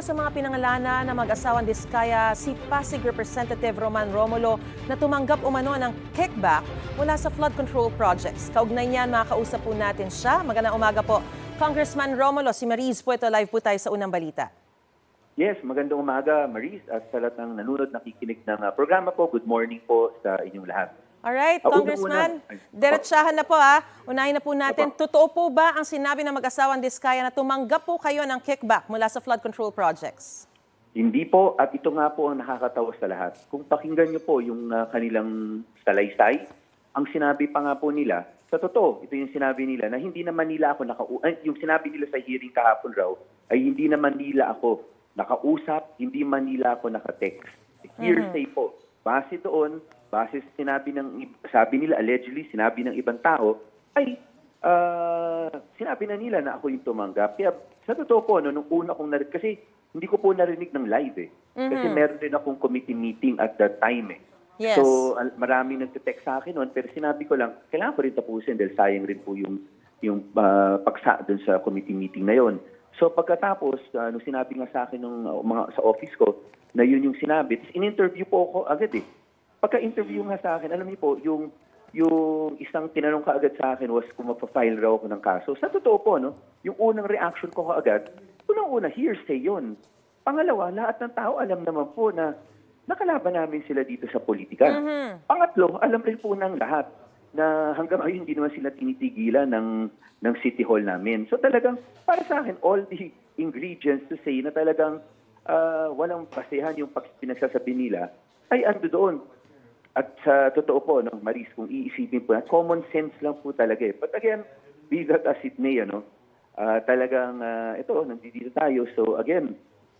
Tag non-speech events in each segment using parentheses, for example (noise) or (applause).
sa mga pinangalana na mag-asawang diskaya si Pasig Representative Roman Romulo na tumanggap umano ng kickback mula sa flood control projects. Kaugnay niyan, makakausap po natin siya. Magandang umaga po. Congressman Romulo, si Mariz po ito. Live po tayo sa unang balita. Yes, magandang umaga, Maris, at sa lahat ng nanonood, nakikinig ng ah, programa po. Good morning po sa inyong lahat. Alright, Ah, Congressman, diretsahan na po ha. Unahin na po natin, totoo po ba ang sinabi ng mag-asawang diskaya na tumanggap po kayo ng kickback mula sa flood control projects? Hindi po, at ito nga po ang nakakatawa sa lahat. Kung pakinggan niyo po yung ah, kanilang salaysay, ang sinabi pa nga po nila, sa totoo, ito yung sinabi nila, na hindi naman nila ako nakau... ay, yung sinabi nila sa hearing kahapon raw, ay hindi naman nila ako nakausap, hindi man nila ako nakatext. Hearsay po. Base doon, base sa sinabi ng, sabi nila, allegedly, sinabi ng ibang tao, ay ah, sinabi na nila na ako yung tumanggap. Kaya sa totoo po, no, nung una kong narinig, kasi hindi ko po narinig ng live eh. Kasi meron din akong committee meeting at that time eh. Yes. So, maraming nagte-text sa akin noon, pero sinabi ko lang, kailangan ko rin tapusin dahil sayang rin po yung, yung ah, pagsa dun sa committee meeting na yon. So, pagkatapos, uh, nung sinabi nga sa akin nung uh, mga sa office ko, na yun yung sinabi, in-interview po ako agad eh. Pagka-interview nga sa akin, alam niyo po, yung yung isang tinanong ka agad sa akin was kung magpa-file raw ako ng kaso. Sa totoo po, no, yung unang reaction ko kaagad, unang-una, hearsay yun. Pangalawa, lahat ng tao alam naman po na nakalaban namin sila dito sa politika. Pangatlo, alam rin po ng lahat na hanggang ngayon hindi naman sila tinitigilan ng, ng City Hall namin. So talagang, para sa akin, all the ingredients to say na talagang ah, walang basehan yung pag- pinagsasabi nila, ay ando doon. At sa totoo po, no, Maris, kung iisipin po, common sense lang po talaga eh. But again, be that as it may, ano, ah, talagang ah, ito, nandito tayo. So again,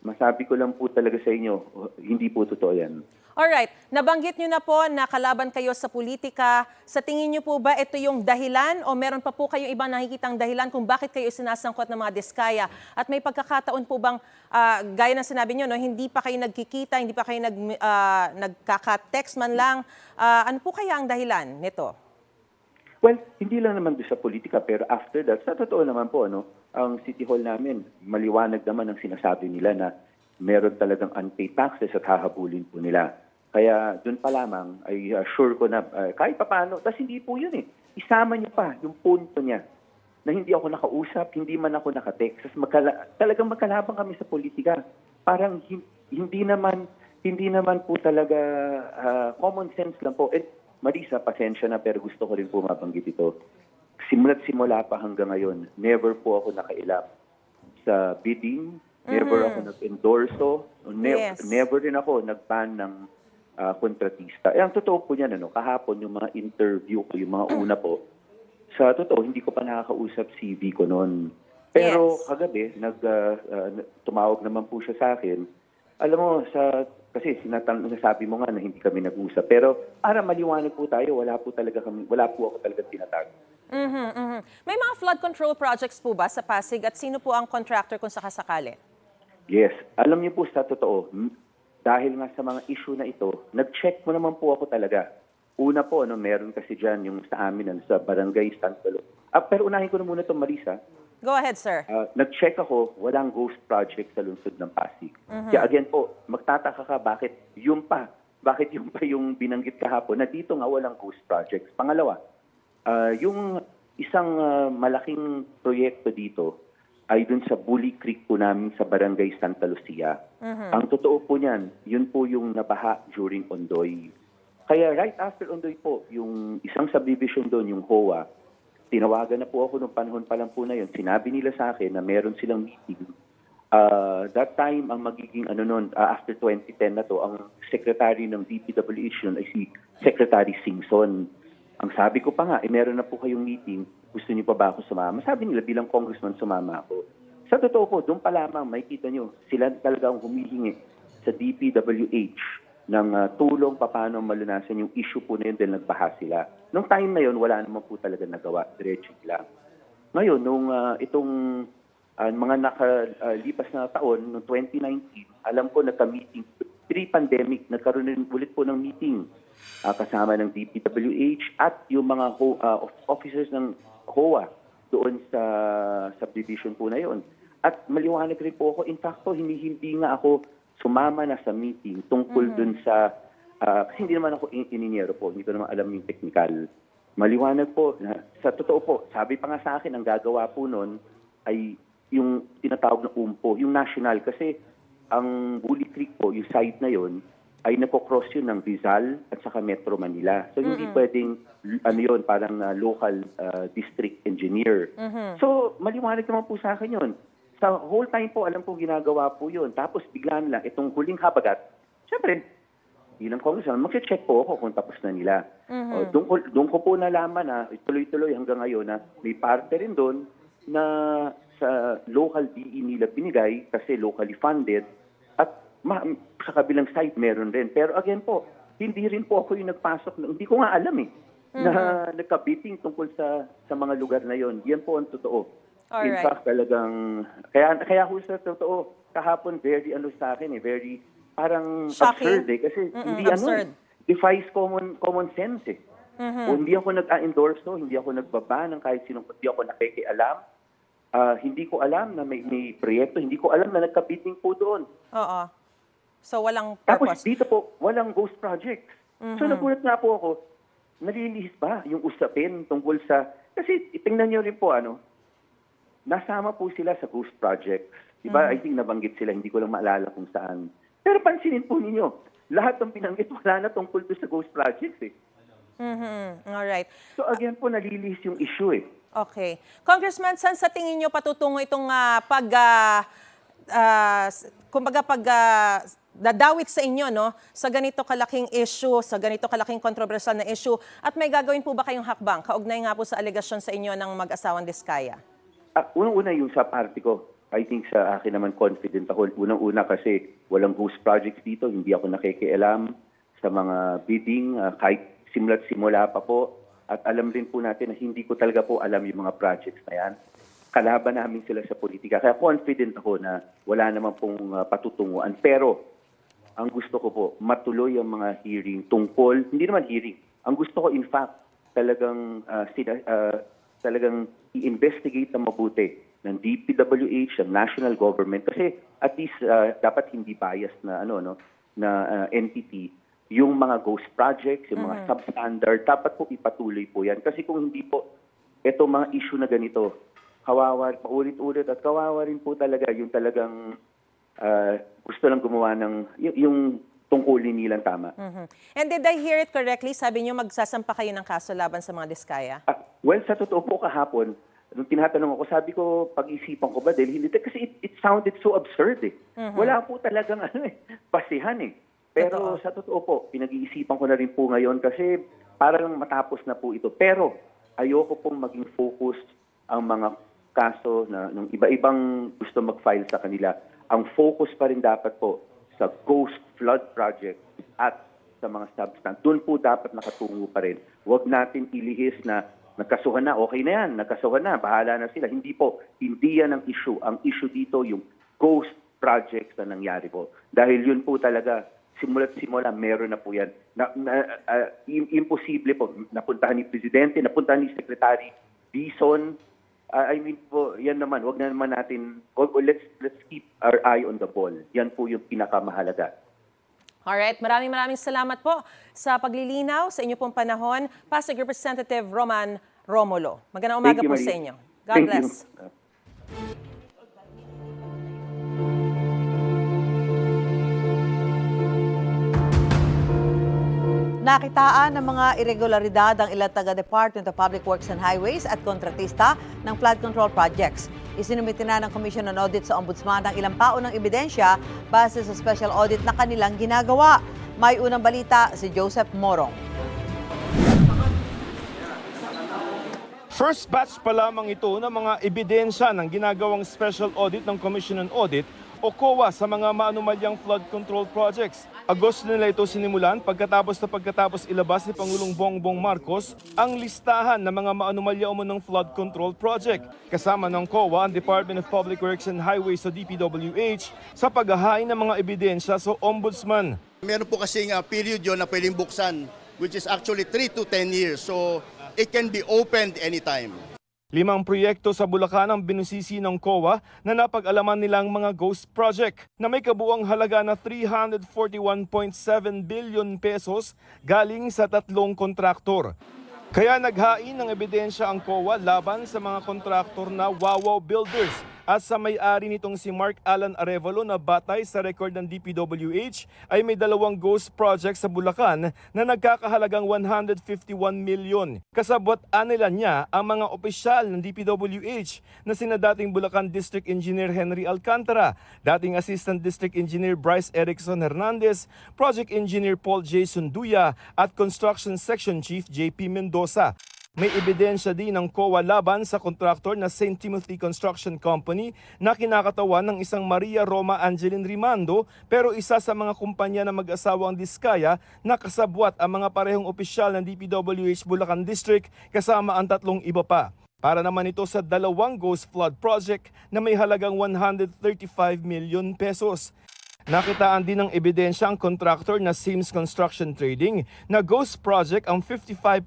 masabi ko lang po talaga sa inyo, hindi po totoo yan. Alright, nabanggit nyo na po na kalaban kayo sa politika. Sa tingin nyo po ba ito yung dahilan o meron pa po kayong ibang nakikitang dahilan kung bakit kayo sinasangkot ng mga diskaya? At may pagkakataon po bang, ah, gaya ng sinabi nyo, no, hindi pa kayo nagkikita, hindi pa kayo nag, ah, nagkaka-text man lang. Ah, ano po kaya ang dahilan nito? Well, hindi lang naman sa politika, pero after that, sa totoo naman po, ano, ang City Hall namin, maliwanag naman ang sinasabi nila na meron talagang unpaid taxes at hahabulin po nila. Kaya doon pa lamang ay uh, sure ko na uh, kahit papaano, tas hindi po yun eh. Isama niyo pa yung punto niya na hindi ako nakausap, hindi man ako nakatext. Tas magkala, talagang magkalabang kami sa politika. Parang hin- hindi naman hindi naman po talaga ah, common sense lang po. Eh, Marisa, pasensya na pero gusto ko rin po mabanggit ito. Simula't simula pa hanggang ngayon, never po ako nakailam sa bidding, never ako nag-endorso, ne- Yes. never rin ako nag-ban ng ah, kontratista. Eh, ang totoo po niyan, ano, kahapon yung mga interview ko, yung mga una po, sa totoo, hindi ko pa nakakausap si Vico noon. Pero Yes. kagabi, nag, ah, ah, tumawag naman po siya sa akin. Alam mo, sa, kasi sinatan, nasabi mo nga na hindi kami nag-usap. Pero para maliwanag po tayo, wala po talaga kami, wala po ako talaga tinatag. Mhm, mhm. May mga flood control projects po ba sa Pasig at sino po ang contractor kung sakasakali? Yes. Alam niyo po sa totoo, dahil nga sa mga issue na ito, nag-check mo naman po ako talaga. Una po, no, meron kasi dyan yung sa amin, ano, sa barangay Santalo. Ah, pero unahin ko na muna itong Marisa. Go ahead, sir. Ah, nag-check ako, walang ghost project sa lungsod ng Pasig. Kaya again po, magtataka ka bakit yung pa, bakit yung pa yung binanggit kahapon na dito nga walang ghost projects. Pangalawa, ah, yung isang ah, malaking proyekto dito ay dun sa Bully Creek po namin sa barangay Santa Lucia. Ang totoo po niyan, yun po yung nabaha during Ondoy. Kaya right after Ondoy po, yung isang subdivision doon, yung HOA, tinawagan na po ako nung panahon pa lang po na yun. Sinabi nila sa akin na meron silang meeting. Uh, that time, ang magiging ano nun, uh, after 2010 na to, ang secretary ng DPWH nun ay si Secretary Singson. Ang sabi ko pa nga, eh, meron na po kayong meeting, gusto niyo pa ba ako sumama? Sabi nila, bilang congressman, sumama ako. Sa totoo po, doon pa lamang, makikita nyo, sila talaga ang humihingi sa DPWH ng ah, tulong paano malunasan yung issue po na yun dahil nagbaha sila. Nung time na yun, wala naman po talaga nagawa. Diretso lang. Ngayon, nung ah, itong ah, mga nakalipas na taon, noong 2019, alam ko nagka-meeting, pre-pandemic, nagkaroon rin ulit po ng meeting ah, kasama ng DPWH at yung mga ho- ah, of- officers ng HOA doon sa subdivision po na yon. At maliwanag rin po ako, in fact hindi, hindi nga ako sumama na sa meeting tungkol dun sa, ah, kasi hindi naman ako in- ininiero po, hindi ko naman alam yung technical. Maliwanag po, na, sa totoo po, sabi pa nga sa akin, ang gagawa po nun ay yung tinatawag na UMPO, yung national. Kasi ang Bully Creek po, yung site na yon ay napocross yun ng Rizal at saka Metro Manila. So hindi pwedeng ano yun, parang ah, local ah, district engineer. So maliwanag naman po sa akin yun. Sa whole time po, alam po ginagawa po yun. Tapos biglaan lang, itong huling habagat, syempre, bilang congressman, mag-check po ako kung tapos na nila. O, doon, ko, doon ko po nalaman na tuloy-tuloy hanggang ngayon na may parte rin doon na sa local DE nila binigay kasi locally funded ma- sa kabilang side meron rin. Pero again po, hindi rin po ako yung nagpasok. Na, hindi ko nga alam eh na nagka-bidding tungkol sa sa mga lugar na yon. Yan po ang totoo. In Alright. fact, talagang kaya kaya ho sa totoo kahapon very ano sa akin eh, very parang Shocking. absurd eh kasi Mm-mm, hindi absurd. ano defies common common sense eh. O, hindi ako nag-endorse hindi ako nagbaba ng kahit sinong hindi ako nakikialam. Ah, hindi ko alam na may, may proyekto, hindi ko alam na nagka-bidding po doon. Oo. So walang Tapos purpose. dito po, walang ghost projects. So nagulat nga po ako, nalilihis ba yung usapin tungkol sa... Kasi tingnan nyo rin po, ano, nasama po sila sa ghost projects. Diba? I think nabanggit sila, hindi ko lang maalala kung saan. Pero pansinin po ninyo, lahat ng pinanggit wala na tungkol doon sa ghost projects eh. Mhm. All right. So again po, nalilihis yung issue eh. Okay. Congressman, saan sa tingin nyo patutungo itong ah, pag, ah, s- kumbaga pag ah, dadawit sa inyo, no? Sa ganito kalaking issue, sa ganito kalaking kontrobersyal na issue, at may gagawin po ba kayong hakbang? Kaugnay nga po sa alegasyon sa inyo ng mag-asawang Diskaya. Ah, unang-una yung sa party ko. I think sa akin naman confident ako. Unang-una kasi walang ghost projects dito. Hindi ako nakikialam sa mga bidding ah, kahit simula't simula pa po. At alam rin po natin na hindi ko talaga po alam yung mga projects na yan. Kalaban namin sila sa politika. Kaya confident ako na wala naman pong ah, patutunguan. Pero ang gusto ko po, matuloy ang mga hearing tungkol, hindi naman hearing, ang gusto ko in fact, talagang, ah, sina- ah, talagang i-investigate na mabuti ng DPWH, ng national government, kasi at least ah, dapat hindi biased na, ano, no, na ah, entity, yung mga ghost projects, yung mga substandard, dapat po ipatuloy po yan. Kasi kung hindi po, eto mga issue na ganito, kawawa, paulit-ulit at kawawa rin po talaga yung talagang ah, gusto lang gumawa ng y- yung tungkulin nilang tama. Mhm. And did I hear it correctly? Sabi nyo magsasampa kayo ng kaso laban sa mga Diskaya? Ah, well, sa totoo po kahapon, nung tinatanong ako, sabi ko, pag-isipan ko ba dahil hindi, kasi it, it sounded so absurd eh. Wala po talagang (laughs) ano eh, basihan eh. Pero Totoo. sa totoo po, pinag-iisipan ko na rin po ngayon kasi para lang matapos na po ito. Pero ayoko pong maging focus ang mga kaso na ng iba-ibang gusto mag-file sa kanila. Ang focus pa rin dapat po sa ghost flood project at sa mga substance. Doon po dapat nakatungo pa rin. Huwag natin ilihis na nagkasuhan na, okay na yan, nagkasuhan na, bahala na sila. Hindi po, hindi yan ang issue. Ang issue dito yung ghost projects na nangyari po. Dahil yun po talaga, simula't simula, meron na po yan. Na, na, im- imposible po. Napuntahan ni Presidente, napuntahan ni Secretary Bison. Ah, I mean po, yan naman, wag na naman natin, let's, let's keep our eye on the ball. Yan po yung pinakamahalaga. Alright, maraming maraming salamat po sa paglilinaw sa inyo pong panahon. Pasig Representative Roman Romulo. Magandang umaga you, po sa inyo. God Thank you. Nakitaan ng mga irregularidad ang ilang taga Department of Public Works and Highways at kontratista ng flood control projects. Isinumiti na ng Commission on Audit sa Ombudsman ang ilang paunang ebidensya base sa special audit na kanilang ginagawa. May unang balita si Joseph Morong. First batch pa lamang ito ng mga ebidensya ng ginagawang special audit ng Commission on Audit o COA sa mga maanumalyang flood control projects. Agosto nila ito sinimulan pagkatapos na pagkatapos ilabas ni Pangulong Bongbong Marcos ang listahan ng mga maanumalya umunong flood control project. Kasama ng COA ang Department of Public Works and Highways o DPWH sa paghahain ng mga ebidensya sa Ombudsman. Meron po kasing uh, period yun na pwedeng buksan, which is actually 3 to 10 years. So, it can be opened anytime. Limang proyekto sa Bulacan ang binusisi ng COA na napag-alaman nilang mga ghost project na may kabuang halaga na 341.7 billion pesos galing sa tatlong kontraktor. Kaya naghain ng ebidensya ang COA laban sa mga kontraktor na Wawaw Builders at sa may-ari nitong si Mark Alan Arevalo na batay sa record ng DPWH ay may dalawang ghost project sa Bulacan na nagkakahalagang 151 milyon. Kasabot anila niya ang mga opisyal ng DPWH na sina dating Bulacan District Engineer Henry Alcantara, dating Assistant District Engineer Bryce Erickson Hernandez, Project Engineer Paul J. Sunduya at Construction Section Chief JP Mendoza. May ebidensya din ng COA laban sa kontraktor na St. Timothy Construction Company na kinakatawan ng isang Maria Roma Angeline Rimando pero isa sa mga kumpanya na mag-asawang Diskaya na kasabwat ang mga parehong opisyal ng DPWH Bulacan District kasama ang tatlong iba pa. Para naman ito sa dalawang Ghost Flood Project na may halagang 135 million pesos. Nakitaan din ng ebidensya ang contractor na Sims Construction Trading na ghost project ang 55.7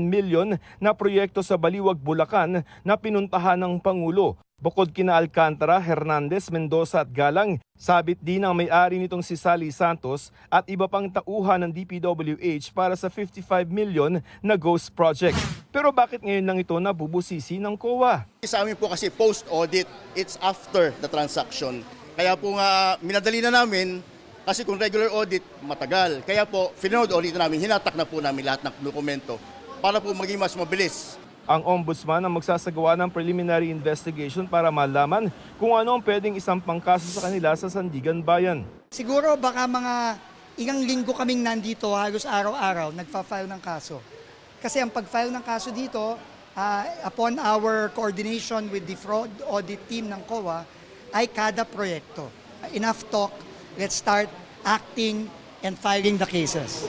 million na proyekto sa Baliwag, Bulacan na pinuntahan ng Pangulo. Bukod kina Alcantara, Hernandez, Mendoza at Galang, sabit din ang may-ari nitong si Sally Santos at iba pang tauhan ng DPWH para sa 55 million na ghost project. Pero bakit ngayon lang ito nabubusisi ng COA? Sa amin po kasi post-audit, it's after the transaction. Kaya po nga, minadali na namin kasi kung regular audit, matagal. Kaya po, finod audit namin, hinatak na po namin lahat ng dokumento para po maging mas mabilis. Ang ombudsman ang magsasagawa ng preliminary investigation para malaman kung ano ang pwedeng isampang kaso sa kanila sa Sandigan Bayan. Siguro baka mga ilang linggo kaming nandito halos araw-araw nagfa-file ng kaso. Kasi ang pag-file ng kaso dito, ah, upon our coordination with the fraud audit team ng COA, ay kada proyekto. Enough talk, let's start acting and filing the cases.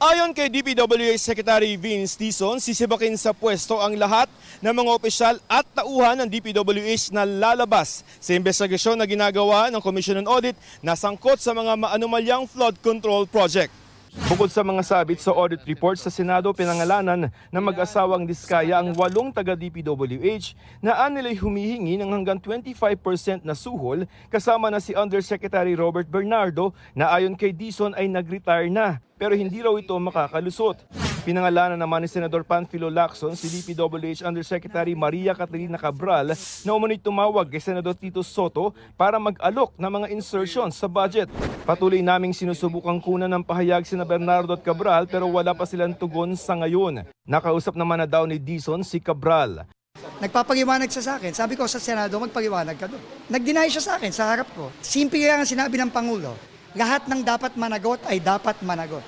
Ayon kay DPWH Secretary Vince Dizon, sisibakin sa pwesto ang lahat ng mga opisyal at tauhan ng DPWH na lalabas sa investigasyon na ginagawa ng Commission on Audit na sangkot sa mga maanumalyang flood control project. Bukod sa mga sabit sa audit report sa Senado, pinangalanan ng mag-asawang diskaya ang walong taga-DPWH na anilay humihingi ng hanggang 25% na suhol kasama na si Undersecretary Robert Bernardo na ayon kay Dizon ay nag-retire na pero hindi raw ito makakalusot. Pinangalanan naman ni Senador Panfilo Lacson si DPWH Undersecretary Maria Caterina Cabral na umano'y tumawag kay Senador Tito Soto para mag-alok ng mga insertions sa budget. Patuloy naming sinusubukang kunan ng pahayag sina Bernardo at Cabral pero wala pa silang tugon sa ngayon. Nakausap naman na daw ni Dizon si Cabral. Nagpapaliwanag siya sa akin. Sabi ko sa Senado, magpaliwanag ka doon. Nag-deny siya sa akin sa harap ko. Simple lang ang sinabi ng Pangulo. Lahat ng dapat managot ay dapat managot.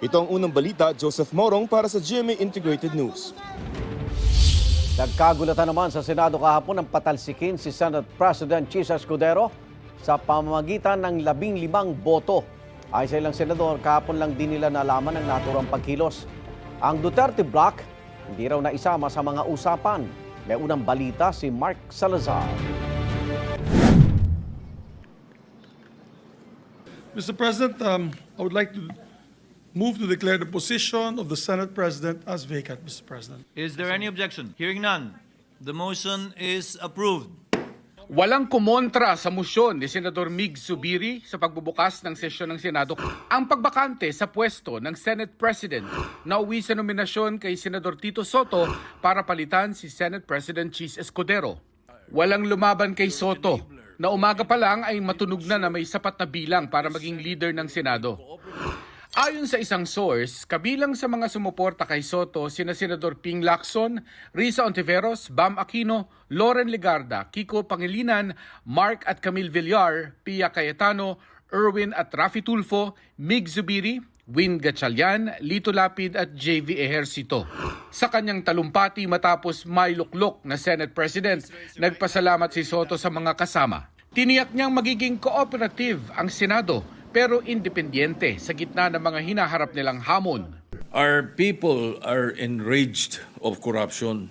Ito ang unang balita, Joseph Morong para sa GMA Integrated News. Nagkagulatan naman sa Senado kahapon ang patalsikin si Senate President Chis Escudero sa pamamagitan ng labing limang boto. Ay sa ilang senador, kahapon lang din nila nalaman ang naturang pagkilos. Ang Duterte Block hindi raw naisama sa mga usapan. May unang balita si Mark Salazar. Mr. President, um, I would like to move to declare the position of the Senate President as vacant, Mr. President. Is there any objection? Hearing none, the motion is approved. Walang kumontra sa musyon ni Senador Mig Zubiri sa pagbubukas ng sesyon ng Senado ang pagbakante sa pwesto ng Senate President na uwi sa nominasyon kay Senador Tito Soto para palitan si Senate President Chis Escudero. Walang lumaban kay Soto na umaga pa lang ay matunog na na may sapat na bilang para maging leader ng Senado. Ayon sa isang source, kabilang sa mga sumuporta kay Soto sina Senador Ping Lacson, Risa Ontiveros, Bam Aquino, Loren Legarda, Kiko Pangilinan, Mark at Camille Villar, Pia Cayetano, Erwin at Rafi Tulfo, Mig Zubiri, Win Gatchalian, Lito Lapid at JV Ejercito. Sa kanyang talumpati matapos may luklok na Senate President, nagpasalamat si Soto sa mga kasama. Tiniyak niyang magiging cooperative ang Senado pero independyente sa gitna ng mga hinaharap nilang hamon. Our people are enraged of corruption.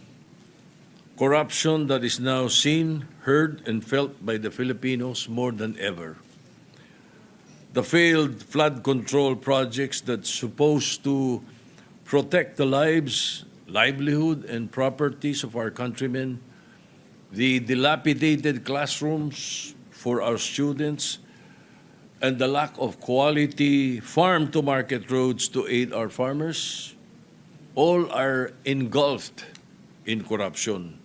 Corruption that is now seen, heard, and felt by the Filipinos more than ever. The failed flood control projects that's supposed to protect the lives, livelihood and properties of our countrymen, the dilapidated classrooms for our students, and the lack of quality farm to market roads to aid our farmers, all are engulfed in corruption,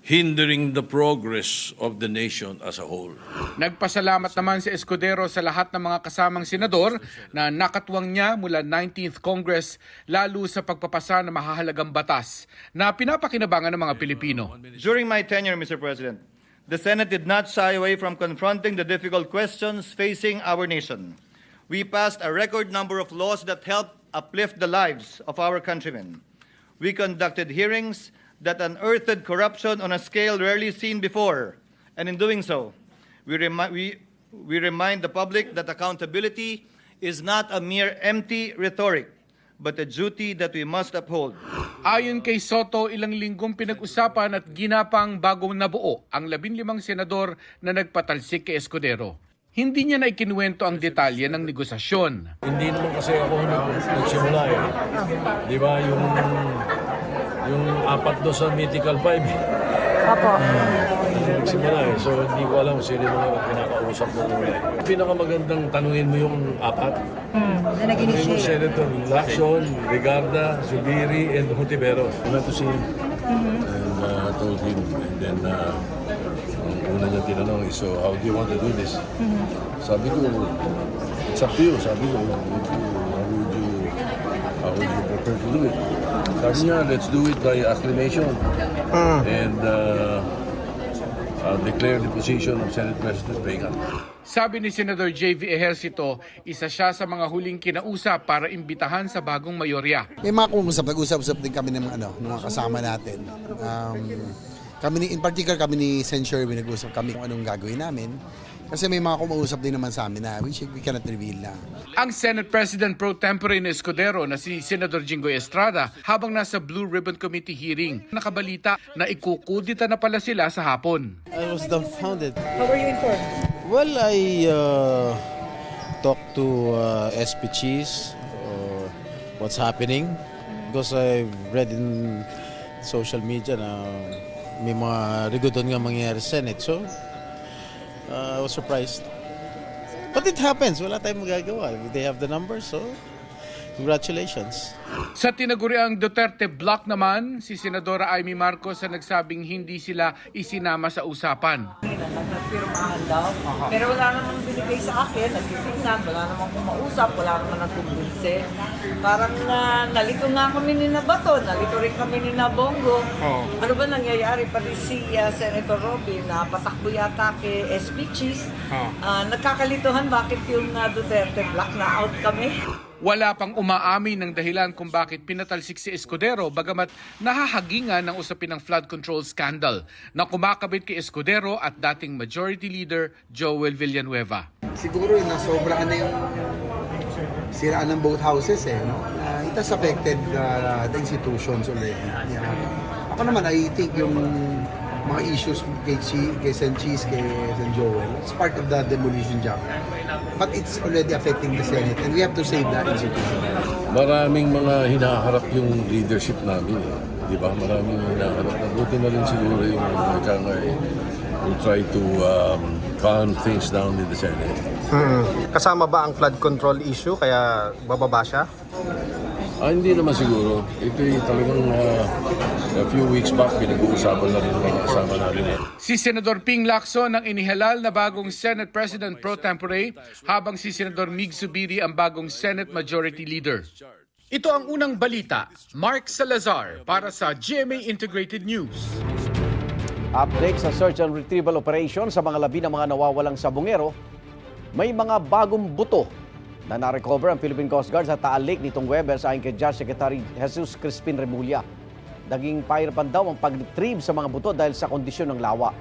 hindering the progress of the nation as a whole. Nagpasalamat naman si Escudero sa lahat ng mga kasamang senador na nakatwang niya mula 19th Congress lalo sa pagpapasa ng mahahalagang batas na pinapakinabangan ng mga Pilipino. During my tenure, Mr. President, the Senate did not shy away from confronting the difficult questions facing our nation. We passed a record number of laws that helped uplift the lives of our countrymen. We conducted hearings that unearthed corruption on a scale rarely seen before. And in doing so, we, remi- we, we remind the public that accountability is not a mere empty rhetoric, but a duty that we must uphold. Ayon kay Soto, ilang linggong pinag-usapan at ginapang bagong nabuo ang 15 senador na nagpatalsik kay Escudero. Hindi niya na ikinuwento ang detalye ng negosasyon. Hindi naman kasi ako nag- nagsimula eh. Di ba yung yung apat do sa Mythical Five. Apo. Hindi nagsimula eh. So hindi ko alam sino yung mga kinakausap mo muna. Pinakamagandang tanungin mo yung apat. Hmm. Na Yung Senator Lacson, Rigarda, Zubiri, and Hontiveros. I went to see him and uh, told him and then uh, ang una niya tinanong is, so how do you want to do this? Sabi ko, it's up to you. Sabi ko, how would you, how would you, how would you prefer to do it? Sabi niya, let's do it by acclamation and uh, uh, declare the position of Senate President vacant. Sabi ni Senador J.V. Ejercito, isa siya sa mga huling kinausap para imbitahan sa bagong mayorya. May mga kumusap, nag-usap-usap din kami ng mga, ano, ng mga kasama natin. Um, kami ni, in particular kami ni Sen. Sherwin, nag-usap kami kung anong gagawin namin. Kasi may mga kumausap din naman sa amin na we, should, we cannot reveal na. Ang Senate President pro tempore ni Escudero na si Senador Jinggoy Estrada habang nasa Blue Ribbon Committee hearing, nakabalita na ikukudita na pala sila sa hapon. I was dumbfounded. How were you informed? Well, I uh, talked to uh, SP Cheese uh, what's happening because I've read in social media na may mga rigodon nga mangyayari sa Senate. So, uh, I was surprised. But it happens. Wala tayong magagawa. They have the numbers, so congratulations. Sa tinaguriang Duterte Block naman, si Senadora Amy Marcos ang nagsabing hindi sila isinama sa usapan. nagpirmahan daw. Pero wala namang binigay sa akin, nagtitingnan, wala namang kumausap, wala namang nagkumbinse. Parang uh, nalito nga kami ni Nabato, nalito rin kami ni Nabongo. Ano ba nangyayari? Pati si uh, Senator Robin, na patakbo yata kay SP Cheese. Ah, nagkakalituhan bakit yung uh, Duterte Black na out kami. Wala pang umaamin ng dahilan kung bakit pinatalsik si Escudero bagamat nahahagingan ng usapin ng flood control scandal na kumakabit kay Escudero at dating Majority Leader Joel Villanueva. Siguro nasobrahan na yung siraan ng boat houses eh. No? Uh, it has affected uh, the institutions already. Yeah. Ako naman, I think yung mga issues kay, Chi, kay Sen. Cheese, kay Sen. Joel, it's part of the demolition job. But it's already affecting the Senate and we have to save that institution. Maraming mga hinaharap yung leadership namin eh. Di ba? Maraming hinaharap. Nabuti na rin siguro yung kanga eh. We'll try to um, calm things down in the Senate. Kasama ba ang flood control issue kaya bababa siya? Ah, hindi naman siguro. Ito yung talagang uh, a few weeks back, pinag-uusapan na rin ng mga kasama natin eh. Si Senador Ping Lacson ang inihalal na bagong Senate President pro tempore habang si Senador Mig Zubiri ang bagong Senate Majority Leader. Ito ang unang balita. Mark Salazar para sa GMA Integrated News. Update sa search and retrieval operation sa mga labi ng mga nawawalang sabongero, may mga bagong buto na na-recover ang Philippine Coast Guard sa Taal Lake nitong Webes ayon kay Judge Secretary Jesus Crispin Remulla. Naging pahirapan daw ang pag-retrieve sa mga buto dahil sa kondisyon ng lawa.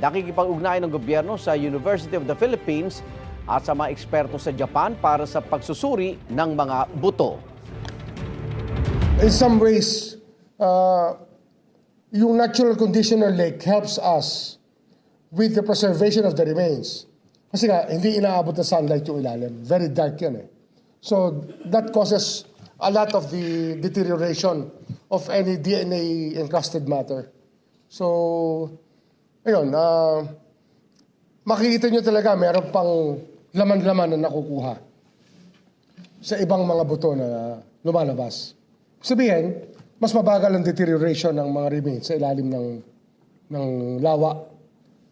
Nakikipag-ugnayan ng gobyerno sa University of the Philippines at sa mga eksperto sa Japan para sa pagsusuri ng mga buto. In some ways, uh, yung natural condition ng lake helps us with the preservation of the remains. Kasi nga, hindi inaabot ng sunlight yung ilalim. Very dark yan eh. So, that causes a lot of the deterioration of any DNA encrusted matter. So, ayun, ah, makikita nyo talaga meron pang laman-laman na nakukuha sa ibang mga buto na lumalabas. Sabihin, mas mabagal ang deterioration ng mga remains sa ilalim ng, ng lawa.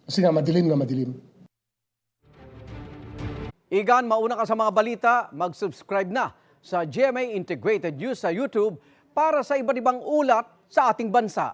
Kasi nga madilim na madilim. Igan, mauna ka sa mga balita, mag-subscribe na sa GMA Integrated News sa YouTube para sa iba't ibang ulat sa ating bansa.